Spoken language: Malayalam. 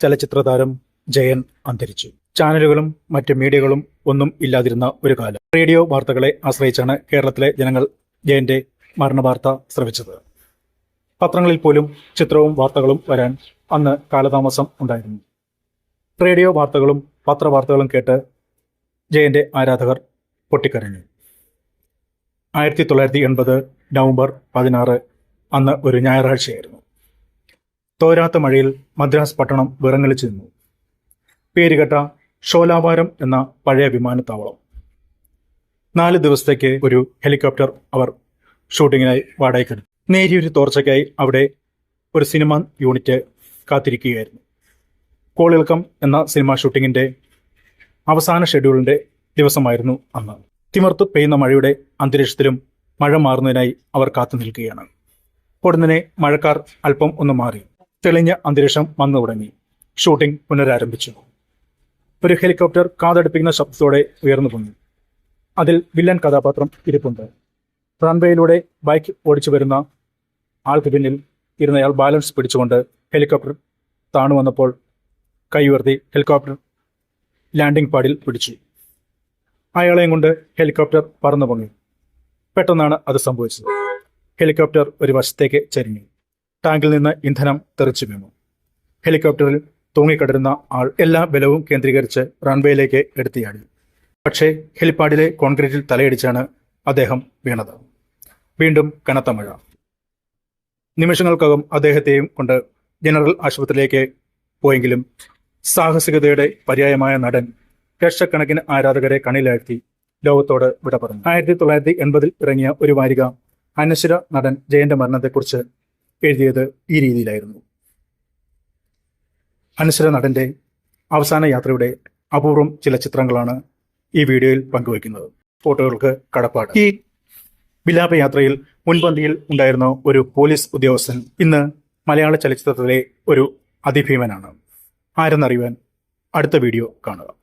ചലച്ചിത്ര താരം ജയൻ അന്തരിച്ചു. ചാനലുകളും മറ്റ് മീഡിയകളും ഒന്നും ഇല്ലാതിരുന്ന ഒരു കാലം. റേഡിയോ വാർത്തകളെ ആശ്രയിച്ചാണ് കേരളത്തിലെ ജനങ്ങൾ ജയന്റെ മരണവാർത്ത ശ്രവിച്ചത്. പത്രങ്ങളിൽ പോലും ചിത്രവും വാർത്തകളും വരാൻ അന്ന് കാലതാമസം ഉണ്ടായിരുന്നു. റേഡിയോ വാർത്തകളും പത്രവാർത്തകളും കേട്ട് ജയന്റെ ആരാധകർ പൊട്ടിക്കരഞ്ഞു. ആയിരത്തി തൊള്ളായിരത്തി എൺപത് നവംബർ പതിനാറ് അന്ന് ഒരു ഞായറാഴ്ചയായിരുന്നു. തോരാത്ത മഴയിൽ മദ്രാസ് പട്ടണം വിറങ്ങലിച്ചു നിന്നു പേരുകെട്ട ഷോലാവാരം എന്ന പഴയ വിമാനത്താവളം. നാല് ദിവസത്തേക്ക് ഒരു ഹെലികോപ്റ്റർ അവർ ഷൂട്ടിങ്ങിനായി വാടകയ്ക്കെടുത്തു. നേരിയൊരു തോർച്ചയ്ക്കായി അവിടെ ഒരു സിനിമ യൂണിറ്റ് കാത്തിരിക്കുകയായിരുന്നു. കോളിളക്കം എന്ന സിനിമ ഷൂട്ടിങ്ങിന്റെ അവസാന ഷെഡ്യൂളിന്റെ ദിവസമായിരുന്നു അന്ന്. തിമർത്തു പെയ്യുന്ന മഴയുടെ അന്തരീക്ഷത്തിലും മഴ മാറുന്നതിനായി അവർ കാത്തു നിൽക്കുകയാണ് ഉടനെ മഴക്കാർ അല്പം ഒന്ന് മാറി. തെളിഞ്ഞ അന്തരീക്ഷം വന്നു തുടങ്ങി ഷൂട്ടിംഗ് പുനരാരംഭിച്ചു. ഒരു ഹെലികോപ്റ്റർ കാതടുപ്പിക്കുന്ന ശബ്ദത്തോടെ ഉയർന്നു പൊങ്ങി. അതിൽ വില്ലൻ കഥാപാത്രം ഇരിപ്പുണ്ട്. റൺവേയിലൂടെ ബൈക്ക് ഓടിച്ചു വരുന്ന ആൾക്ക് പിന്നിൽ ഇരുന്നയാൾ ബാലൻസ് പിടിച്ചുകൊണ്ട് ഹെലികോപ്റ്റർ താണു വന്നപ്പോൾ കൈ ഉയർത്തി ഹെലികോപ്റ്റർ ലാൻഡിംഗ് പാഡിൽ പിടിച്ചു. അയാളെയും കൊണ്ട് ഹെലികോപ്റ്റർ പറന്നു പൊങ്ങി. പെട്ടെന്നാണ് അത് സംഭവിച്ചത്. ഹെലികോപ്റ്റർ ഒരു വശത്തേക്ക് ചരിഞ്ഞു. ടാങ്കിൽ നിന്ന് ഇന്ധനം തെറിച്ചു വീണു. ഹെലികോപ്റ്ററിൽ തൂങ്ങിക്കിടരുന്ന ആൾ എല്ലാ ബലവും കേന്ദ്രീകരിച്ച് റൺവേയിലേക്ക് എടുത്തിയാടി. പക്ഷേ ഹെലിപ്പാഡിലെ കോൺക്രീറ്റിൽ തലയിടിച്ചാണ് അദ്ദേഹം വീണത്. വീണ്ടും കനത്ത മഴ. നിമിഷങ്ങൾക്കകം അദ്ദേഹത്തെയും കൊണ്ട് ജനറൽ ആശുപത്രിയിലേക്ക് പോയെങ്കിലും സാഹസികതയുടെ പര്യായമായ നടൻ ലക്ഷക്കണക്കിന് ആരാധകരെ കണ്ണിലാഴ്ത്തി ലോകത്തോട് വിട പറഞ്ഞു. ആയിരത്തി തൊള്ളായിരത്തി എൺപതിൽ ഇറങ്ങിയ ഒരു വാരിക അനശ്വര നടൻ ജയന്റെ മരണത്തെക്കുറിച്ച് എഴുതിയത് ഈ രീതിയിലായിരുന്നു. അനശ്വര നടന്റെ അവസാന യാത്രയുടെ അപൂർവം ചില ചിത്രങ്ങളാണ് ഈ വീഡിയോയിൽ പങ്കുവയ്ക്കുന്നത്. ഫോട്ടോകൾക്ക് കടപ്പാട്. ഈ വിലാപയാത്രയിൽ മുൻപന്തിയിൽ ഉണ്ടായിരുന്ന ഒരു പോലീസ് ഉദ്യോഗസ്ഥൻ ഇന്ന് മലയാള ചലച്ചിത്രത്തിലെ ഒരു അതിഭീമനാണ്. ആരെന്നറിയുവാൻ അടുത്ത വീഡിയോ കാണുക.